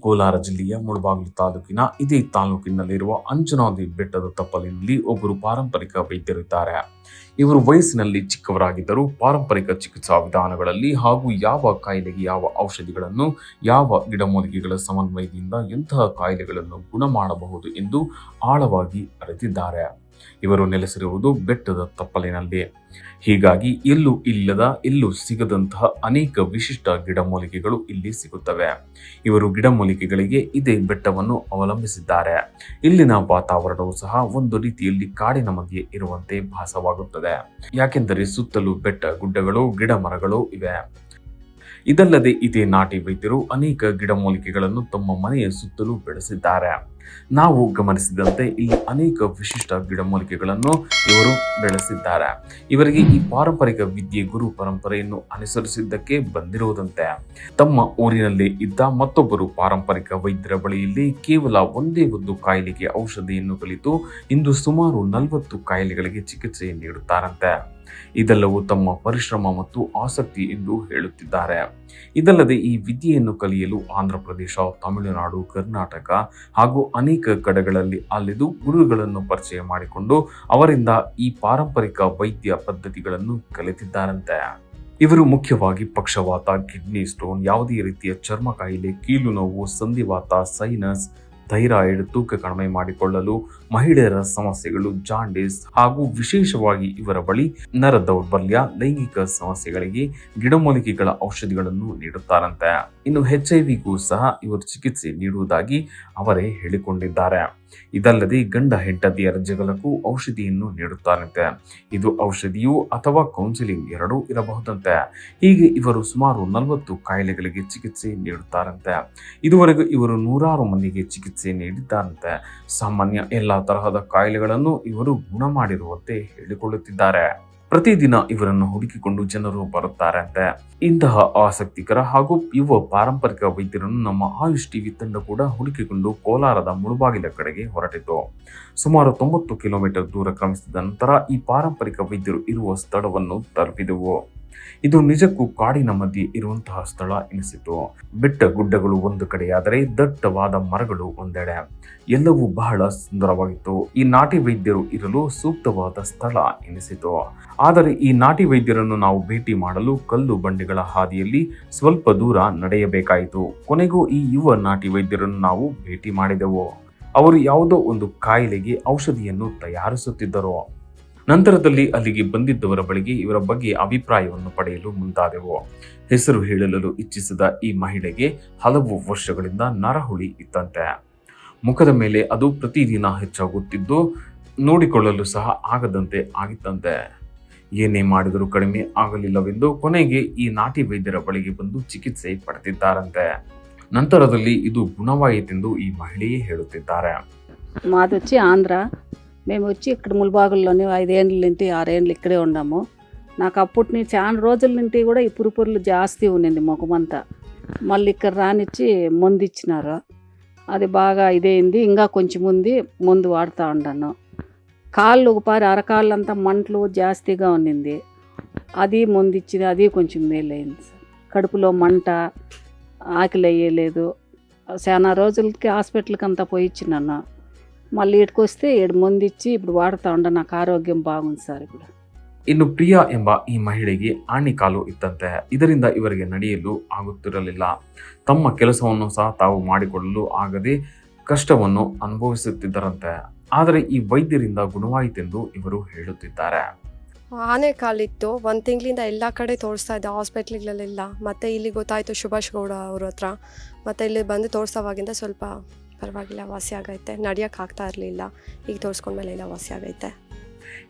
ಕೋಲಾರ ಜಿಲ್ಲೆಯ ಮುಳಬಾಗಿಲು ತಾಲೂಕಿನ ಇದೇ ತಾಲೂಕಿನಲ್ಲಿರುವ ಅಂಜನಾದಿ ಬೆಟ್ಟದ ತಪ್ಪಲಿನಲ್ಲಿ ಒಬ್ಬರು ಪಾರಂಪರಿಕ ವೈದ್ಯರಿದ್ದಾರೆ. ಇವರು ವಯಸ್ಸಿನಲ್ಲಿ ಚಿಕ್ಕವರಾಗಿದ್ದರೂ ಪಾರಂಪರಿಕ ಚಿಕಿತ್ಸಾ ವಿಧಾನಗಳಲ್ಲಿ ಹಾಗೂ ಯಾವ ಕಾಯಿಲೆಗೆ ಯಾವ ಔಷಧಿಗಳನ್ನು, ಯಾವ ಗಿಡಮೂಲಿಕೆಗಳ ಸಮನ್ವಯದಿಂದ ಎಂತಹ ಕಾಯಿಲೆಗಳನ್ನು ಗುಣ ಮಾಡಬಹುದು ಎಂದು ಆಳವಾಗಿ ಅರಿತಿದ್ದಾರೆ. ಇವರು ನೆಲೆಸಿರುವುದು ಬೆಟ್ಟದ ತಪ್ಪಲಿನಲ್ಲಿ. ಹೀಗಾಗಿ ಎಲ್ಲೂ ಇಲ್ಲದ, ಎಲ್ಲೂ ಸಿಗದಂತಹ ಅನೇಕ ವಿಶಿಷ್ಟ ಗಿಡಮೂಲಿಕೆಗಳು ಇಲ್ಲಿ ಸಿಗುತ್ತವೆ. ಇವರು ಗಿಡಮೂಲಿಕೆಗಳಿಗೆ ಇದೇ ಬೆಟ್ಟವನ್ನು ಅವಲಂಬಿಸಿದ್ದಾರೆ. ಇಲ್ಲಿನ ವಾತಾವರಣವು ಸಹ ಒಂದು ರೀತಿಯಲ್ಲಿ ಕಾಡಿನ ಮಧ್ಯೆ ಇರುವಂತೆ ಭಾಸವಾಗುತ್ತದೆ. ಯಾಕೆಂದರೆ ಸುತ್ತಲೂ ಬೆಟ್ಟ ಗುಡ್ಡಗಳು ಗಿಡ ಮರಗಳು ಇವೆ. ಇದಲ್ಲದೆ ಇದೇ ನಾಟಿ ವೈದ್ಯರು ಅನೇಕ ಗಿಡಮೂಲಿಕೆಗಳನ್ನು ತಮ್ಮ ಮನೆಯ ಸುತ್ತಲೂ ಬೆಳೆಸಿದ್ದಾರೆ. ನಾವು ಗಮನಿಸಿದಂತೆ ಇಲ್ಲಿ ಅನೇಕ ವಿಶಿಷ್ಟ ಗಿಡಮೂಲಿಕೆಗಳನ್ನು ಇವರು ಬೆಳೆಸಿದ್ದಾರೆ. ಇವರಿಗೆ ಈ ಪಾರಂಪರಿಕ ವಿದ್ಯೆ ಗುರು ಪರಂಪರೆಯನ್ನು ಅನುಸರಿಸಿದ್ದಕ್ಕೆ ಬಂದಿರುವುದಂತೆ. ತಮ್ಮ ಊರಿನಲ್ಲಿ ಇದ್ದ ಮತ್ತೊಬ್ಬರು ಪಾರಂಪರಿಕ ವೈದ್ಯರ ಬಳಿಯಲ್ಲಿ ಕೇವಲ ಒಂದೇ ಒಂದು ಕಾಯಿಲೆಗೆ ಔಷಧಿಯನ್ನು ಕಲಿತು, ಇಂದು ಸುಮಾರು ನಲವತ್ತು ಕಾಯಿಲೆಗಳಿಗೆ ಚಿಕಿತ್ಸೆ ನೀಡುತ್ತಾರಂತೆ. ಇದೆಲ್ಲವೂ ತಮ್ಮ ಪರಿಶ್ರಮ ಮತ್ತು ಆಸಕ್ತಿ ಎಂದು ಹೇಳುತ್ತಿದ್ದಾರೆ. ಇದಲ್ಲದೆ ಈ ವಿದ್ಯೆಯನ್ನು ಕಲಿಯಲು ಆಂಧ್ರ ಪ್ರದೇಶ ತಮಿಳುನಾಡು, ಕರ್ನಾಟಕ ಹಾಗೂ ಅನೇಕ ಕಡೆಗಳಲ್ಲಿ ಅಲ್ಲಿದು ಗುರುಗಳನ್ನು ಪರಿಚಯ ಮಾಡಿಕೊಂಡು ಅವರಿಂದ ಈ ಪಾರಂಪರಿಕ ವೈದ್ಯ ಪದ್ಧತಿಗಳನ್ನು ಕಲಿತಿದ್ದಾರಂತೆ. ಇವರು ಮುಖ್ಯವಾಗಿ ಪಕ್ಷವಾತ, ಕಿಡ್ನಿ ಸ್ಟೋನ್, ಯಾವುದೇ ರೀತಿಯ ಚರ್ಮ ಕಾಯಿಲೆ, ಕೀಲು ನೋವು, ಸಂಧಿವಾತ, ಸೈನಸ್ ಥೈರಾಯ್ಡ್ ತೂಕ ಕಡಿಮೆ ಮಾಡಿಕೊಳ್ಳಲು ಮಹಿಳೆಯರ ಸಮಸ್ಯೆಗಳು ಜಾಂಡಿಸ್ ಹಾಗೂ ವಿಶೇಷವಾಗಿ ಇವರ ಬಳಿ ನರ ದೌರ್ಬಲ್ಯ, ಲೈಂಗಿಕ ಸಮಸ್ಯೆಗಳಿಗೆ ಗಿಡಮೂಲಿಕೆಗಳ ಔಷಧಿಗಳನ್ನು ನೀಡುತ್ತಾರಂತೆ. ಇನ್ನು ಎಚ್ ಐ ವಿಗೂ ಸಹ ಇವರು ಚಿಕಿತ್ಸೆ ನೀಡುವುದಾಗಿ ಅವರೇ ಹೇಳಿಕೊಂಡಿದ್ದಾರೆ. ಇದಲ್ಲದೆ ಗಂಡ ಹೆಂಡತಿಯರ ಜಗಳಕ್ಕೂ ಔಷಧಿಯನ್ನು ನೀಡುತ್ತಾರಂತೆ ಇದು ಔಷಧಿಯು ಅಥವಾ ಕೌನ್ಸಿಲಿಂಗ್ ಎರಡೂ ಇರಬಹುದಂತೆ. ಹೀಗೆ ಇವರು ಸುಮಾರು ನಲವತ್ತು ಕಾಯಿಲೆಗಳಿಗೆ ಚಿಕಿತ್ಸೆ ನೀಡುತ್ತಾರಂತೆ. ಇದುವರೆಗೂ ಇವರು ನೂರಾರು ಮಂದಿಗೆ ಚಿಕಿತ್ಸೆ ನೀಡಿದ್ದಾರಂತೆ. ಸಾಮಾನ್ಯ ಎಲ್ಲಾ ತರಹದ ಕಾಯಿಲೆಗಳನ್ನು ಇವರು ಗುಣ ಮಾಡಿರುವಂತೆ ಹೇಳಿಕೊಳ್ಳುತ್ತಿದ್ದಾರೆ. ಪ್ರತಿದಿನ ಇವರನ್ನು ಹುಡುಕಿಕೊಂಡು ಜನರು ಬರುತ್ತಾರಂತೆ ಇಂತಹ ಆಸಕ್ತಿಕರ ಹಾಗೂ ಯುವ ಪಾರಂಪರಿಕ ವೈದ್ಯರನ್ನು ನಮ್ಮ ಆಯುಷ್ ಟಿವಿ ತಂಡ ಕೂಡ ಹುಡುಕಿಕೊಂಡು ಕೋಲಾರದ ಮುಳುಬಾಗಿಲ ಕಡೆಗೆ ಹೊರಟಿತು ಸುಮಾರು ತೊಂಬತ್ತು ಕಿಲೋಮೀಟರ್ ದೂರ ಕ್ರಮಿಸಿದ ನಂತರ ಈ ಪಾರಂಪರಿಕ ವೈದ್ಯರು ಇರುವ ಸ್ಥಳವನ್ನು ತಲುಪಿದೆವು. ಇದು ನಿಜಕ್ಕೂ ಕಾಡಿನ ಮಧ್ಯೆ ಇರುವಂತಹ ಸ್ಥಳ ಎನಿಸಿತು. ಬೆಟ್ಟ ಗುಡ್ಡಗಳು ಒಂದು ಕಡೆಯಾದರೆ ದಟ್ಟವಾದ ಮರಗಳು ಒಂದೆಡೆ. ಎಲ್ಲವೂ ಬಹಳ ಸುಂದರವಾಗಿತ್ತು. ಈ ನಾಟಿ ವೈದ್ಯರು ಇರಲು ಸೂಕ್ತವಾದ ಸ್ಥಳ ಎನಿಸಿತು. ಆದರೆ ಈ ನಾಟಿ ವೈದ್ಯರನ್ನು ನಾವು ಭೇಟಿ ಮಾಡಲು ಕಲ್ಲು ಬಂಡೆಗಳ ಹಾದಿಯಲ್ಲಿ ಸ್ವಲ್ಪ ದೂರ ನಡೆಯಬೇಕಾಯಿತು. ಕೊನೆಗೂ ಈ ಯುವ ನಾಟಿ ವೈದ್ಯರನ್ನು ನಾವು ಭೇಟಿ ಮಾಡಿದೆವು. ಅವರು ಯಾವುದೋ ಒಂದು ಕಾಯಿಲೆಗೆ ಔಷಧಿಯನ್ನು ತಯಾರಿಸುತ್ತಿದ್ದರು. ನಂತರದಲ್ಲಿ ಅಲ್ಲಿಗೆ ಬಂದಿದ್ದವರ ಬಳಿಗೆ ಇವರ ಬಗ್ಗೆ ಅಭಿಪ್ರಾಯವನ್ನು ಪಡೆಯಲು ಮುಂದಾದೆವು. ಹೆಸರು ಹೇಳಲು ಇಚ್ಛಿಸಿದ ಈ ಮಹಿಳೆಗೆ ಹಲವು ವರ್ಷಗಳಿಂದ ನರಹುಳಿ ಇತ್ತಂತೆ ಮುಖದ ಮೇಲೆ ಅದು ಪ್ರತಿದಿನ ಹೆಚ್ಚಾಗುತ್ತಿದ್ದು ನೋಡಿಕೊಳ್ಳಲು ಸಹ ಆಗದಂತೆ ಆಗಿತ್ತಂತೆ. ಏನೇ ಮಾಡಿದರೂ ಕಡಿಮೆ ಆಗಲಿಲ್ಲವೆಂದು ಕೊನೆಗೆ ಈ ನಾಟಿ ವೈದ್ಯರ ಬಳಿಗೆ ಬಂದು ಚಿಕಿತ್ಸೆ ಪಡೆದಿದ್ದಾರಂತೆ. ನಂತರದಲ್ಲಿ ಇದು ಗುಣವಾಯಿತೆಂದು ಈ ಮಹಿಳೆಯೇ ಹೇಳುತ್ತಿದ್ದಾರೆ. ಮಾದುಚಿ ಆಂಧ್ರ మేము వచ్చి ఇక్కడ ములబాగుల్లోని ఐదేండ్ల నుండి ఆరేండ్లు ఇక్కడే ఉన్నాము. నాకు అప్పటి నుంచి చాలా రోజుల నుండి కూడా ఈ పురుపురులు జాస్తి ఉన్నింది ముఖమంతా. మళ్ళీ ఇక్కడ రానిచ్చి మందు ఇచ్చినారు. అది బాగా ఇదైంది. ఇంకా కొంచెం ఉంది మందు వాడుతూ ఉన్నాను కాళ్ళు ఒక పారి అరకాళ్ళంతా మంటలు జాస్తిగా ఉన్నింది. అది మందు ఇచ్చింది అది కొంచెం మేలైంది. కడుపులో మంట ఆకలి అయ్యేలేదు. చాలా రోజులకి హాస్పిటల్కి అంతా పోయి ఇచ్చినాను. మళ్ళీ ఇక్కడికి వస్తే ఏడు మంది ఇచ్చి ఇప్పుడు వాడుతూ ఉండ నాకు ఆరోగ్యం బాగుంది సార్ ఇప్పుడు ಇನ್ನು ಪ್ರಿಯಾ ಎಂಬ ಈ ಮಹಿಳೆಗೆ ಆಣಿಕಾಲು ಇತ್ತಂತೆ ಇದರಿಂದ ಇವರಿಗೆ ನಡೆಯಲು ಆಗುತ್ತಿರಲಿಲ್ಲ ತಮ್ಮ ಕೆಲಸವನ್ನು ಸಹ ತಾವು ಮಾಡಿಕೊಳ್ಳಲು ಆಗದೆ ಕಷ್ಟವನ್ನು ಅನುಭವಿಸುತ್ತಿದ್ದರಂತೆ ಆದರೆ ಈ ವೈದ್ಯರಿಂದ ಗುಣವಾಯಿತೆಂದು ಇವರು ಹೇಳುತ್ತಿದ್ದಾರೆ ಆನೆ ಕಾಲಿತ್ತು ಒಂದು ತಿಂಗಳಿಂದ ಎಲ್ಲ ಕಡೆ ತೋರಿಸ್ತಾ ಇದ್ದೆ ಹಾಸ್ಪಿಟ್ಲ್ಗಳಲ್ಲೆಲ್ಲ ಮತ್ತು ಇಲ್ಲಿ ಗೊತ್ತಾಯಿತು ಸುಭಾಷ್ ಗೌಡ ಅವ್ರ ಹತ್ರ ಮತ್ತು ಇಲ್ಲಿ ಬಂದು ತೋರಿಸೋವಾಗಿಂದ ಸ್ವಲ್ಪ ಪರವಾಗಿಲ್ಲ, ವಾಸಿ ಆಗೈತೆ. ನಡಿಯೋಕೆ ಆಗ್ತಾ ಇರಲಿಲ್ಲ. ಈಗ ತೋರಿಸ್ಕೊಂಡ್ಮೇಲೆ ಎಲ್ಲ ವಾಸಿ ಆಗೈತೆ.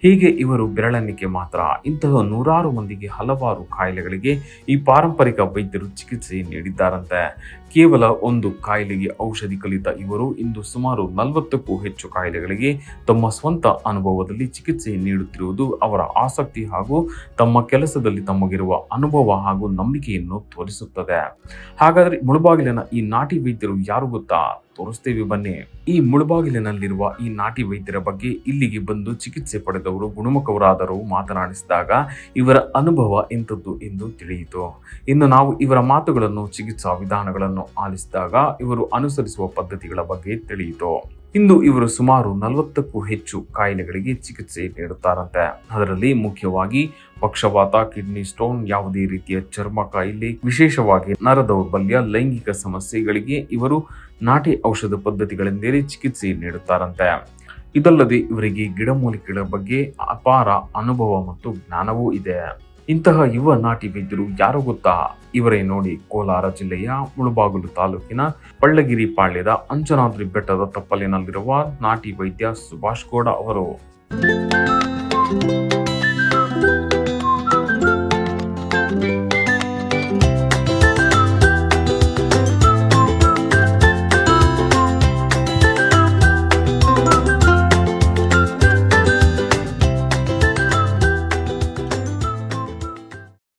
ಹೀಗೆ ಇವರು ಬೆರಳೆಣಿಕೆ ಮಾತ್ರ. ಇಂತಹ ನೂರಾರು ಮಂದಿಗೆ ಹಲವಾರು ಕಾಯಿಲೆಗಳಿಗೆ ಈ ಪಾರಂಪರಿಕ ವೈದ್ಯರು ಚಿಕಿತ್ಸೆ ನೀಡಿದ್ದಾರಂತೆ. ಕೇವಲ ಒಂದು ಕಾಯಿಲೆಗೆ ಔಷಧಿ ಕಲಿತ ಇವರು ಇಂದು ಸುಮಾರು ನಲವತ್ತಕ್ಕೂ ಹೆಚ್ಚು ಕಾಯಿಲೆಗಳಿಗೆ ತಮ್ಮ ಸ್ವಂತ ಅನುಭವದಲ್ಲಿ ಚಿಕಿತ್ಸೆ ನೀಡುತ್ತಿರುವುದು ಅವರ ಆಸಕ್ತಿ ಹಾಗೂ ತಮ್ಮ ಕೆಲಸದಲ್ಲಿ ತಮಗಿರುವ ಅನುಭವ ಹಾಗೂ ನಂಬಿಕೆಯನ್ನು ತೋರಿಸುತ್ತದೆ. ಹಾಗಾದರೆ ಮುಳುಬಾಗಿಲಿನ ಈ ನಾಟಿ ವೈದ್ಯರು ಯಾರು ಗೊತ್ತಾ? ತೋರಿಸ್ತೀವಿ ಬನ್ನಿ. ಈ ಮುಳಬಾಗಿಲಿನಲ್ಲಿರುವ ಈ ನಾಟಿ ವೈದ್ಯರ ಬಗ್ಗೆ ಇಲ್ಲಿಗೆ ಬಂದು ಚಿಕಿತ್ಸೆ ಪಡೆದವರು ಗುಣಮುಖವರಾದರು ಮಾತನಾಡಿಸಿದಾಗ ಇವರ ಅನುಭವ ಎಂಥದ್ದು ಎಂದು ತಿಳಿಯಿತು. ಇನ್ನು ನಾವು ಇವರ ಮಾತುಗಳನ್ನು, ಚಿಕಿತ್ಸಾ ವಿಧಾನಗಳನ್ನು ಆಲಿಸಿದಾಗ ಇವರು ಅನುಸರಿಸುವ ಪದ್ಧತಿಗಳ ಬಗ್ಗೆ ತಿಳಿಯಿತು. ಇಂದು ಇವರು ಸುಮಾರು ನಲವತ್ತಕ್ಕೂ ಹೆಚ್ಚು ಕಾಯಿಲೆಗಳಿಗೆ ಚಿಕಿತ್ಸೆ ನೀಡುತ್ತಾರಂತೆ. ಅದರಲ್ಲಿ ಮುಖ್ಯವಾಗಿ ಪಕ್ಷವಾತ ಕಿಡ್ನಿ ಸ್ಟೋನ್, ಯಾವುದೇ ರೀತಿಯ ಚರ್ಮ ಕಾಯಿಲೆ, ವಿಶೇಷವಾಗಿ ನರ ದೌರ್ಬಲ್ಯ, ಲೈಂಗಿಕ ಸಮಸ್ಯೆಗಳಿಗೆ ಇವರು ನಾಟಿ ಔಷಧ ಪದ್ಧತಿಗಳಿಂದಲೇ ಚಿಕಿತ್ಸೆ ನೀಡುತ್ತಾರಂತೆ. ಇದಲ್ಲದೆ ಇವರಿಗೆ ಗಿಡಮೂಲಿಕೆಗಳ ಬಗ್ಗೆ ಅಪಾರ ಅನುಭವ ಮತ್ತು ಜ್ಞಾನವೂ ಇದೆ. ಇಂತಹ ಯುವ ನಾಟಿ ವೈದ್ಯರು ಯಾರು ಗೊತ್ತಾ? ಇವರೇ ನೋಡಿ ಕೋಲಾರ ಜಿಲ್ಲೆಯ ಮುಳುಬಾಗಿಲು ತಾಲೂಕಿನ ಪಳ್ಳಗಿರಿ ಪಾಳ್ಯದ ಅಂಜನಾದ್ರಿ ಬೆಟ್ಟದ ತಪ್ಪಲಿನಲ್ಲಿರುವ ನಾಟಿ ವೈದ್ಯ ಸುಭಾಷ್ ಗೌಡ ಅವರು.